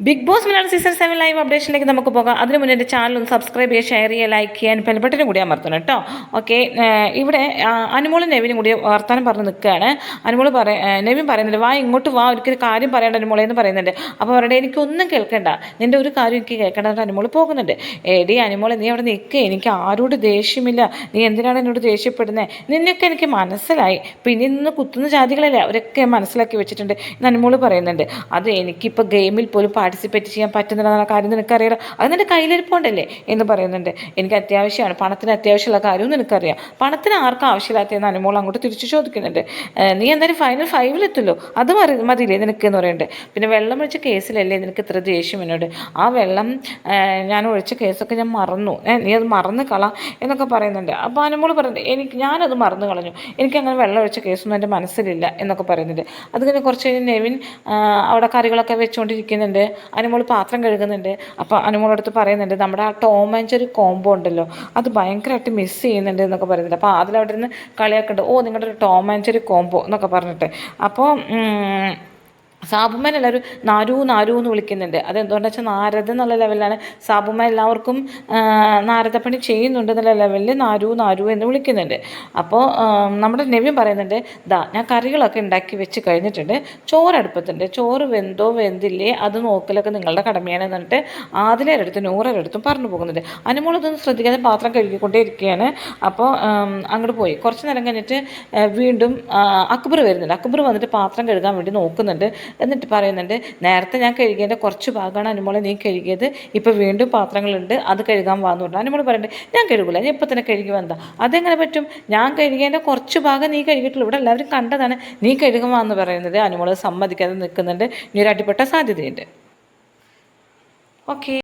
Bigg Boss Malayalam season seven live അപ്ഡേഷനിലേക്ക് നമുക്ക് പോകാം. അതിന് മുന്നേ എന്റെ ചാനൽ ഒന്ന് സബ്സ്ക്രൈബ് ചെയ്യുക ഷെയർ ചെയ്യുക ലൈക്ക് ചെയ്യാൻ ബെൽബട്ടനും കൂടി അമർത്തണം കേട്ടോ. ഓക്കെ ഇവിടെ അനുമോളും നെവിനും കൂടി വർത്തമാനം പറഞ്ഞ് നിൽക്കുകയാണ്. അനുമോൾ പറ നെവിൻ പറയുന്നുണ്ട് വാ ഇങ്ങോട്ട് വാ ഒരിക്കലും കാര്യം പറയേണ്ട അനുമോളെ എന്ന് പറയുന്നുണ്ട്. അപ്പോൾ അവരുടെ എനിക്കൊന്നും കേൾക്കണ്ട. നിന്റെ ഒരു കാര്യം എനിക്ക് കേൾക്കേണ്ടതായിട്ട് അനുമോൾ പോകുന്നുണ്ട്. എടി അനുമോളെ നീ അവിടെ നിൽക്കുക എനിക്ക് ആരോട് ദേഷ്യമില്ല. നീ എന്തിനാണ് എന്നോട് ദേഷ്യപ്പെടുന്നത് നിന്നൊക്കെ എനിക്ക് മനസ്സിലായി. പിന്നെ നിന്ന് കുത്തുന്ന ജാതികളല്ലേ അവരൊക്കെ മനസ്സിലാക്കി വെച്ചിട്ടുണ്ട് എന്ന് അനുമോൾ പറയുന്നുണ്ട്. അത് എനിക്കിപ്പോൾ ഗെയിമിൽ പോലും പാർട്ടിസിപ്പേറ്റ് ചെയ്യാൻ പറ്റുന്നില്ല കാര്യം നിനക്കറിയാലോ? അത് നിന്റെ കയ്യിലിരിപ്പുണ്ടല്ലേ എന്ന് പറയുന്നുണ്ട്. എനിക്ക് അത്യാവശ്യമാണ്. പണത്തിന് അത്യാവശ്യമുള്ള കാര്യവും നിനക്കറിയാം. പണത്തിന് ആർക്കും ആവശ്യമില്ലാത്തതെന്ന് അനുമോൾ അങ്ങോട്ട് തിരിച്ചു ചോദിക്കുന്നുണ്ട്. നീ എന്തായാലും ഫൈനൽ ഫൈവിലെത്തുമല്ലോ അത് മതി മതിയില്ലേ നിനക്ക് എന്ന് പറയുന്നുണ്ട്. പിന്നെ വെള്ളം ഒഴിച്ച കേസിലല്ലേ നിനക്ക് ഇത്ര ദേഷ്യം എന്നോട്. ആ വെള്ളം ഞാൻ ഒഴിച്ച കേസൊക്കെ ഞാൻ മറന്നു. നീ അത് മറന്ന് കള എന്നൊക്കെ പറയുന്നുണ്ട്. അപ്പോൾ അനുമോൾ പറയുന്നത് എനിക്ക് ഞാനത് മറന്നു കളഞ്ഞു. എനിക്കങ്ങനെ വെള്ളം ഒഴിച്ച കേസൊന്നും എന്റെ മനസ്സിലില്ല എന്നൊക്കെ പറയുന്നുണ്ട്. അത് കഴിഞ്ഞ് കുറച്ച് കഴിഞ്ഞ് നെവിൻ അവിടെ കറികളൊക്കെ വെച്ചുകൊണ്ടിരിക്കുന്നുണ്ട് അനുമോൾ പാത്രം കഴുകുന്നുണ്ട്. അപ്പോൾ അനുമോളടുത്ത് പറയുന്നുണ്ട് നമ്മുടെ ആ ടോം ആൻഡ് ജെറി കോംബോ ഉണ്ടല്ലോ അത് ഭയങ്കരമായിട്ട് മിസ് ചെയ്യുന്നുണ്ട് എന്നൊക്കെ പറയുന്നുണ്ട്. അപ്പോൾ അതിലവിടെ നിന്ന് കളിയാക്കുന്നുണ്ട് ഓ നിങ്ങളുടെ ഒരു ടോം ആൻഡ് ജെറി കോംബോ എന്നൊക്കെ പറഞ്ഞിട്ട്. അപ്പോൾ ഉം, സാബുമ്മൻ എല്ലാവരും നാരു നാരു എന്ന് വിളിക്കുന്നുണ്ട്. അതെന്തുകൊണ്ടാണെന്ന് വെച്ചാൽ നാരദ എന്നുള്ള ലെവലിലാണ്. സാബുമ്മ എല്ലാവർക്കും നാരദപ്പണി ചെയ്യുന്നുണ്ട് എന്നുള്ള ലെവലിൽ നാരു നാരു എന്ന് വിളിക്കുന്നുണ്ട്. അപ്പോൾ നമ്മുടെ നവ്യം പറയുന്നുണ്ട് ദാ ഞാൻ കറികളൊക്കെ ഉണ്ടാക്കി വെച്ച് കഴിഞ്ഞിട്ടുണ്ട്. ചോറ് അടുപ്പത്തുണ്ട്. ചോറ് വെന്തോ വെന്തില്ലേ അത് നോക്കലൊക്കെ നിങ്ങളുടെ കടമയാണ് എന്നിട്ട് ആദിലേരുടെ നൂറരടുത്തും പറഞ്ഞു പോകുന്നുണ്ട്. അനുമോൾ ഇതൊന്നും ശ്രദ്ധിക്കാതെ പാത്രം കഴുകിക്കൊണ്ടേ ഇരിക്കുകയാണ് അപ്പോൾ അങ്ങോട്ട് പോയി. കുറച്ച് നേരം കഴിഞ്ഞിട്ട് വീണ്ടും അക്ബർ വരുന്നുണ്ട്. അക്ബർ വന്നിട്ട് പാത്രം കഴുകാൻ വേണ്ടി നോക്കുന്നുണ്ട്. എന്നിട്ട് പറയുന്നുണ്ട് നേരത്തെ ഞാൻ കഴുകിയതിന്റെ കുറച്ച് ഭാഗമാണ് അനുമോളെ നീ കഴുകിയത് ഇപ്പോൾ വീണ്ടും പാത്രങ്ങളുണ്ട് അത് കഴുകാൻ വന്നു പറഞ്ഞു. അനുമോൾ പറയുന്നുണ്ട് ഞാൻ കഴുകില്ല ഞാൻ ഇപ്പം തന്നെ കഴുകി വന്നതാ. അതെങ്ങനെ പറ്റും? ഞാൻ കഴുകിയതിന്റെ കുറച്ച് ഭാഗം നീ കഴുകിയിട്ടുള്ളൂ. ഇവിടെ എല്ലാവരും കണ്ടതാണ്. നീ കഴുകുമെന്ന് പറയുന്നത്. അനുമോൾ സമ്മതിക്കാതെ നിൽക്കുന്നുണ്ട്. ഇനി ഒരു അടിപ്പെട്ട സാധ്യതയുണ്ട്. ഓക്കെ